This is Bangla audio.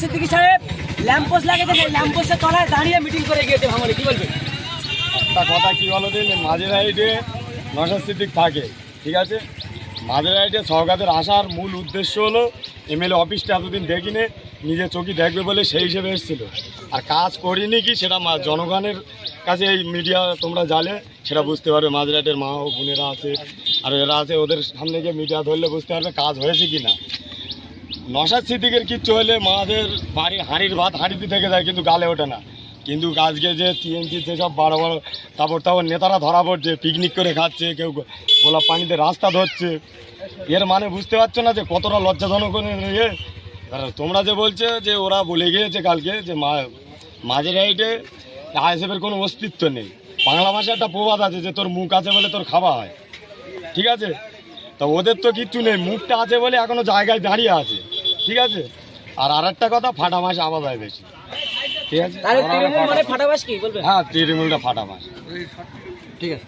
সিদ্দিকী সাহেব দাঁড়িয়ে মিটিং করে গিয়েছে কথা কি বলো দিন নশা সিদ্দিক থাকে, ঠিক আছে? সরকারের আসার মূল উদ্দেশ্য হলো, এমএলএ অফিসটা এতদিন দেখিনি, নিজে চোখে দেখবে বলে সেই হিসেবে এসেছিল। আর কাজ করিনি কি সেটা জনগণের কাছে এই মিডিয়া তোমরা জালে সেটা বুঝতে পারবে মাঝরাটের মা ও বোনেরা আছে, আর এরা আছে ওদের সামনে গিয়ে মিডিয়া ধরলে বুঝতে পারবে কাজ হয়েছে কি না নশাদ সিদ্দিকের কিচ্ছু হলে মাদের বাড়ির হাঁড়ির ভাত হাঁড়িতে থেকে যায়, কিন্তু গালে ওঠে না। কিন্তু আজকে যে টিএনসি যেসব বড় বড় তারপর তারপর নেতারা ধরা পড়ছে পিকনিক করে খাচ্ছে, কেউ গোলাপ পানিতে রাস্তা ধরছে। এর মানে বুঝতে পারছ না যে কতটা লজ্জাজনক ইয়ে তোমরা যে বলছে যে ওরা বলে গিয়েছে কালকে যে মা মাঝের হাইটে আইএসএফের কোনো অস্তিত্ব নেই। বাংলা ভাষায় একটা প্রবাদ আছে যে তোর মুখ আছে বলে তোর খাওয়া হয়। ঠিক আছে? তা ওদের তো কিচ্ছু নেই, মুখটা আছে বলে এখনও জায়গায় দাঁড়িয়ে আছে। ঠিক আছে? আর আর একটা কথা ফাটা মাছ আমার হয় বেশি। ঠিক আছে? মানে হ্যাঁ তৃণমূলটা ফাটা মাছ। ঠিক আছে।